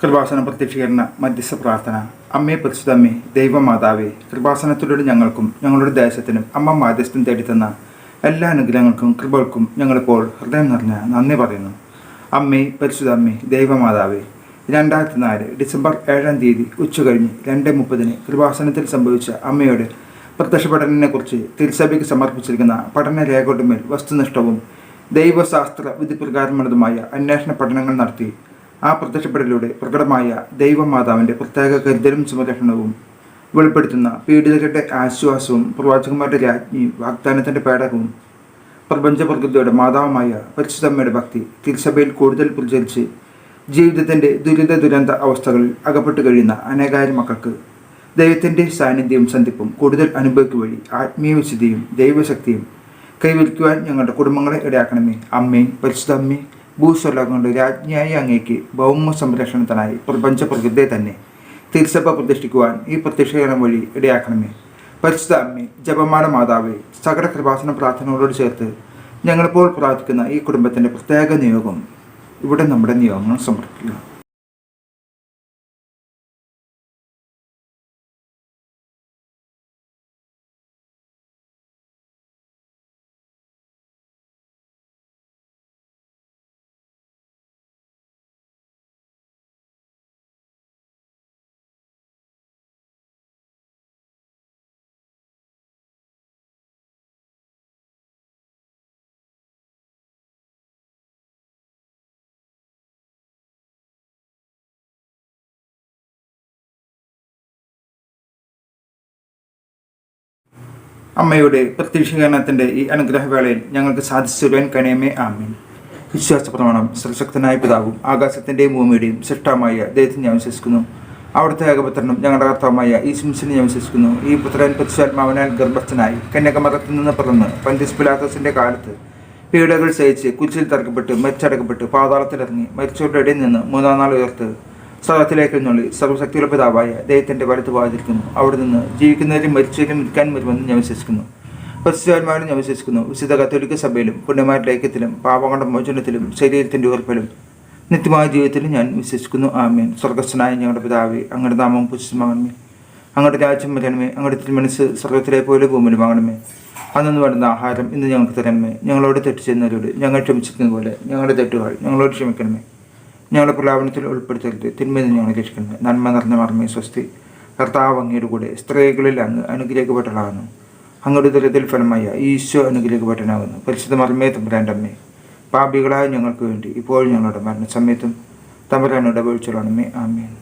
കൃപാസന പ്രത്യക്ഷീകരണ മധ്യസ്ഥ പ്രാർത്ഥന. അമ്മേ പരിശുദ്ധമ്മേ ദൈവമാതാവേ കൃപാസനത്തിലൂടെ ഞങ്ങൾക്കും ഞങ്ങളുടെ ദേശത്തിനും അമ്മ മാധ്യസ്ഥം തേടിത്തന്ന എല്ലാ അനുഗ്രഹങ്ങൾക്കും കൃപകൾക്കും ഞങ്ങളിപ്പോൾ ഹൃദയം നിറഞ്ഞ നന്ദി പറയുന്നു. അമ്മേ പരിശുദ്ധമ്മേ ദൈവമാതാവേ രണ്ടായിരത്തി നാല് ഡിസംബർ ഏഴാം തീയതി ഉച്ചകഴിഞ്ഞ് രണ്ട് മുപ്പതിന് കൃപാസനത്തിൽ സംഭവിച്ച അമ്മയുടെ പ്രത്യക്ഷ പഠനത്തെക്കുറിച്ച് തിരുസഭയ്ക്ക് സമർപ്പിച്ചിരിക്കുന്ന പഠന രേഖകളുടെ മേൽ വസ്തുനിഷ്ഠവും ദൈവശാസ്ത്ര വിധിപ്രകാരമുള്ളതുമായ അന്വേഷണ പഠനങ്ങൾ നടത്തി ആ പ്രത്യക്ഷപ്പെടലിലൂടെ പ്രകടമായ ദൈവമാതാവിന്റെ പ്രത്യേക കരുതലും സംരക്ഷണവും വെളിപ്പെടുത്തുന്ന പീഡിതരുടെ ആശ്വാസവും പ്രവാചകന്മാരുടെ രാജ്ഞി വാഗ്ദാനത്തിന്റെ പേടകവും പ്രപഞ്ച പ്രകൃതിയുടെ മാതാവുമായ പരിശുദ്ധമ്മയുടെ ഭക്തി തിരുസഭയിൽ കൂടുതൽ പ്രചരിച്ച് ജീവിതത്തിന്റെ ദുരിത ദുരന്ത അവസ്ഥകളിൽ അകപ്പെട്ട് കഴിയുന്ന അനേകായിരം മക്കൾക്ക് ദൈവത്തിന്റെ സാന്നിധ്യവും സന്ധിപ്പും കൂടുതൽ അനുഭവിക്കുക വഴി ആത്മീയ വിശുദ്ധിയും ദൈവശക്തിയും കൈവരിക്കുവാൻ ഞങ്ങളുടെ കുടുംബങ്ങളെ ഇടയാക്കണമേ. അമ്മേ പരിശുദ്ധ അമ്മേ ഭൂസ്വലോകങ്ങളുടെ രാജ്ഞിയായി അങ്ങേക്ക് ഭൗമ സംരക്ഷണത്തിനായി പ്രപഞ്ച പ്രകൃതിയെ തന്നെ തിരുസഭ പ്രതിഷ്ഠിക്കുവാൻ ഈ പ്രത്യക്ഷീകരണം വഴി ഇടയാക്കണമേ. പരിശുദ്ധ അമ്മേ ജപമാല മാതാവേ സകല കൃപാസന പ്രാർത്ഥനകളോട് ചേർത്ത് ഞങ്ങളിപ്പോൾ പ്രാർത്ഥിക്കുന്ന ഈ കുടുംബത്തിന്റെ പ്രത്യേക നിയോഗം ഇവിടെ നമ്മുടെ നിയോഗങ്ങൾ സമർപ്പിക്കുക. അമ്മയുടെ പ്രത്യക്ഷീകരണത്തിന്റെ ഈ അനുഗ്രഹവേളയിൽ ഞങ്ങൾക്ക് സാധിച്ചു തരുവാൻ കനയമേ ആമീൻ. വിശ്വാസ പ്രമാണം സർശക്തനായ പിതാവും ആകാശത്തിന്റെയും ഭൂമിയുടെയും സൃഷ്ടമായ ദൈവത്തിൽ ഞാൻ വിശ്വസിക്കുന്നു. അവിടുത്തെ ഏകപുത്രനും ഞങ്ങളുടെ കർത്താവുമായ ഈ സിംസിനെ ഞാൻ വിശ്വസിക്കുന്നു. ഈ പുത്രൻ പരിശുദ്ധാത്മാവിനാൽ ഗർഭസ്ഥനായി കന്യാകുമാരത്തിൽ നിന്ന് പിറന്ന് പന്തിസ് പിലാത്തോസിന്റെ കാലത്ത് പീഡകൾ സഹിച്ച് കുച്ചിൽ തറക്കപ്പെട്ട് മരിച്ചടക്കപ്പെട്ട് പാതാളത്തിലിറങ്ങി മരിച്ചവരുടെ ഇടയിൽ നിന്ന് മൂന്നാം നാൾ ഉയർത്ത് സ്ഥലത്തിലേക്ക് എഴുന്നള്ളി സർവശക്തിയുള്ള പിതാവായ ദൈവത്തിന്റെ വലത്ത് വാതിരിക്കുന്നു അവിടെ നിന്ന് ജീവിക്കുന്നവരും മരിച്ചവരും നിൽക്കാൻ വരുമെന്ന് ഞാൻ വിശ്വസിക്കുന്നു. പരിശുദ്ധാത്മാവിലും ഞാൻ വിശ്വസിക്കുന്നു. വിശുദ്ധ കത്തോലിക്ക സഭയിലും പുണ്യമാരുടെ ഐക്യത്തിലും പാപങ്ങളുടെ മോചനത്തിലും ശരീരത്തിന്റെ ഉറപ്പിലും നിത്യമായ ജീവിതത്തിലും ഞാൻ വിശ്വസിക്കുന്നു. ആമേൻ. സ്വർഗസ്വനായ ഞങ്ങളുടെ പിതാവേ അങ്ങയുടെ നാമം പുച്ഛമാകണമേ അങ്ങയുടെ രാജ്യം വരണമേ. അങ്ങയുടെ തിരുമനസ് സ്വർഗത്തിലെ പോലെ ഭൂമിയിലും വാങ്ങണമേ അന്നു വേണ്ട ആഹാരം ഇന്ന് ഞങ്ങൾക്ക് തരണമേ. ഞങ്ങളോട് തെറ്റ് ചെയ്യുന്നവരോട് ഞങ്ങൾ ക്ഷമിച്ചിരിക്കുന്ന പോലെ ഞങ്ങളുടെ തെറ്റുകൾ ഞങ്ങളോട് ക്ഷമിക്കണമേ. ഞങ്ങളുടെ പ്രലാപനത്തിൽ ഉൾപ്പെടുത്തരുത്. തിന്മയിൽ ഞങ്ങൾ രക്ഷിക്കുന്നത് നന്മ നിറഞ്ഞ മർമ്മേ സ്വസ്തി. കർത്താവ് അങ്ങയുടെ കൂടെ സ്ത്രീകളിൽ അങ്ങ് അനുഗ്രഹിക്കപ്പെട്ടളാകുന്നു അങ്ങയുടെ ദുരിതത്തിൽ ഫലമായ ഈശോ അനുഗ്രഹിക്കപ്പെട്ടനാകുന്നു പരിശുദ്ധ മർമ്മേ തമ്പുരാന്റമ്മേ പാപികളായ ഞങ്ങൾക്ക് വേണ്ടി ഇപ്പോൾ ഞങ്ങളുടെ മരണസമയത്തും തമ്പുരാനോട് വീഴ്ചകളാണമേ ആമേൻ.